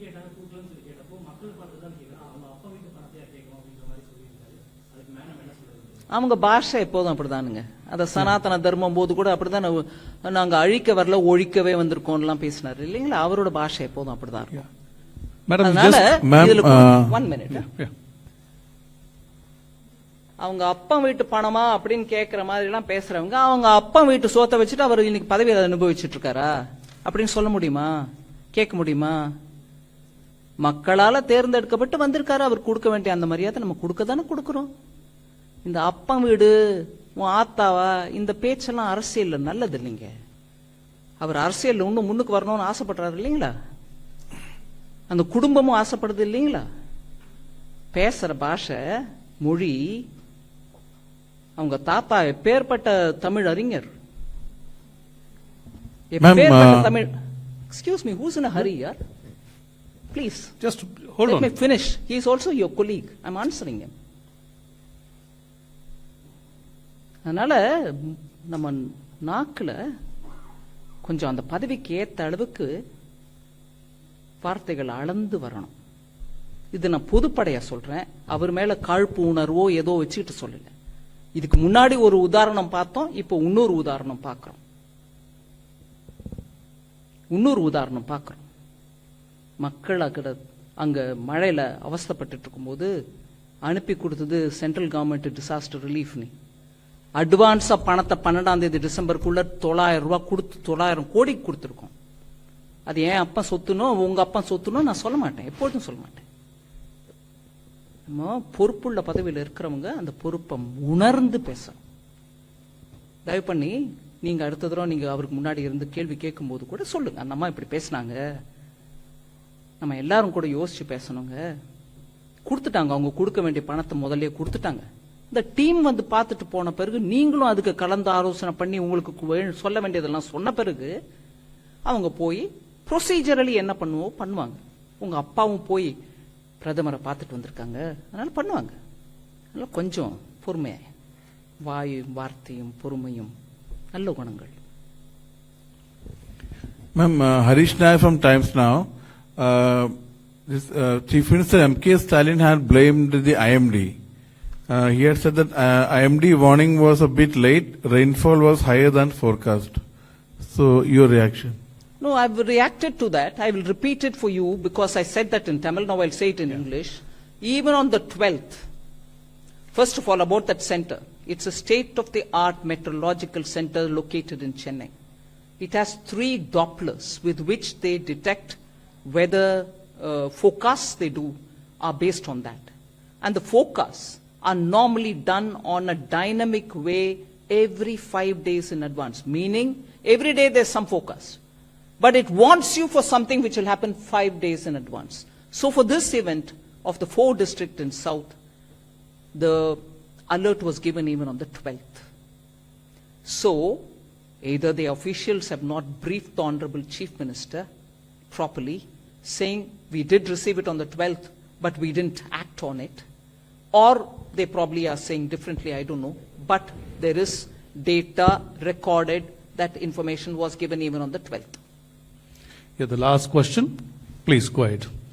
கேட்டாங்க கொடுக்கலன்னு சொல்லி கேட்டப்போ மக்கள் பணத்தை தான் கேட்கறான் அவங்க அப்பா வீட்டு பணத்தையா கேட்கணும் அப்படின்ற மாதிரி சொல்லியிருக்காரு. அதுக்கு மேடம் என்ன சொல்றது அவங்க பாஷை எப்போதும் அப்படிதானுங்க. அந்த சனாதன தர்மம் போது கூட அப்படிதான் நாங்க- நாங்க அழிக்க வரல ஒழிக்கவே வந்திருக்கோம்லாம் பேசினாரு. இல்லைங்களா? அவரோட பாஷை எப்போதும் அப்படிதான் இருக்கும். அதனால இதுல uh. அவங்க அப்பா வீட்டு பணமா அப்படின்னு கேக்குற மாதிரி எல்லாம் பேசுறவங்க அவங்க அப்பா வீட்டு சோத்தை வச்சுட்டு அவர் இன்னைக்கு பதவி அனுபவிச்சுட்டு இருக்காரா? அப்படின்னு சொல்ல முடியுமா? கேட்க முடியுமா? மக்களால தேர்ந்தெடுக்கப்பட்டு வந்திருக்காரு. அவர் கொடுக்க வேண்டிய அந்த மரியாதை நம்ம கொடுக்க தானே கொடுக்கிறோம். இந்த அப்பா வீடு உன் ஆத்தாவா இந்த பேச்செல்லாம் அரசியல்ல நல்லது இல்லைங்க. அவர் அரசியல்ல இன்னும் முன்னுக்கு வரணும்னு ஆசைப்படுறாரு இல்லைங்களா? அந்த குடும்பமும் ஆசைப்படுது இல்லைங்களா? பேசுற பாஷை மொழி அவங்க தாத்தா எப்பேற்பட்ட தமிழ் அறிஞர். எப்பேற்பட்ட uh, Tamil excuse me who's in hurry யார்? Please Just hold Let on. me finish. He is also your colleague. I'm answering him. அதனால நம்ம நாக்குல கொஞ்சம் அந்த பதவிக்கு ஏத்த அளவுக்கு வார்த்தைகள் அளந்து வரணும் இது நான் பொதுப்படையா சொல்றேன் அவர் மேல காழ்ப்பு உணர்வோ ஏதோ வச்சுக்கிட்டு சொல்லல இதுக்கு முன்னாடி ஒரு உதாரணம் பார்த்தோம் இப்போ இன்னொரு உதாரணம் பார்க்கிறோம் இன்னொரு உதாரணம் பார்க்கிறோம் மக்கள் அக்கட அங்கே மழையில் அவஸ்தப்பட்டு இருக்கும்போது அனுப்பி கொடுத்தது சென்ட்ரல் கவர்மெண்ட் டிசாஸ்டர் ரிலீஃப்னு அட்வான்ஸாக பணத்தை பன்னெண்டாம் தேதி டிசம்பருக்குள்ள தொள்ளாயிரம் ரூபா கொடுத்து தொள்ளாயிரம் கோடி கொடுத்துருக்கோம். அது ஏன் அப்பா சொத்துனோ உங்கள் அப்பா சொத்துனோ நான் சொல்ல மாட்டேன். எப்பொழுதும் சொல்ல மாட்டேன். நம்ம பொறுப்புள்ள பதவியில் இருக்கிறவங்க அந்த பொறுப்பை உணர்ந்து பேசணும். தயவு பண்ணி நீங்கள் அடுத்த தடவை நீங்கள் அவருக்கு முன்னாடி இருந்து கேள்வி கேட்கும்போது கூட சொல்லுங்கள் அந்த அம்மா இப்படி பேசுனாங்க. நம்ம எல்லாரும் கூட யோசிச்சு பேசணுங்க. கொடுத்துட்டாங்க. அவங்க கொடுக்க வேண்டிய பணத்தை முதல்ல கொடுத்துட்டாங்க. இந்த டீம் வந்து பார்த்துட்டு போன பிறகு நீங்களும் அதுக்கு கலந்து ஆலோசனை பண்ணி உங்களுக்கு வே- சொல்ல வேண்டியதெல்லாம் சொன்ன பிறகு அவங்க போய் ப்ரொசீஜரலி என்ன பண்ணுவோ பண்ணுவாங்க. உங்க அப்பாவும் போய் பிரதமரை பார்த்துட்டு வந்திருக்காங்க. அதனால பண்ணுவாங்க. அதனால கொஞ்சம் பொறுமையா. வாயும் வார்த்தையும் பொறுமையும் நல்ல குணங்கள். Ma'am Harish Nair from Times Times this, uh, Chief Minister M.K. Stalin had blamed the IMD. Uh, he had said that uh, IMD warning was a bit late, rainfall was higher than forecast. So, your reaction? No, I've reacted to that. I will repeat it for you because I said that in Tamil. Now I'll say it in English. Even on the 12th, first of all, about that center. It's a state of the art meteorological center located in Chennai. It has three Dopplers with which they detect weather uh, forecasts they do are based on that. And the forecasts are normally done on a dynamic way every five days in advance, meaning every day there's some forecast. But it wants you for something which will happen five days in advance. So for this event of the four district in south, the alert was given even on the 12th. So, either the officials have not briefed the Honorable Chief Minister properly, saying we did receive it on the 12th, but we didn't act on it, or they probably are saying differently, I don't know, but there is data recorded that information was given even on the 12th. Yeah, the last question. Please go ahead.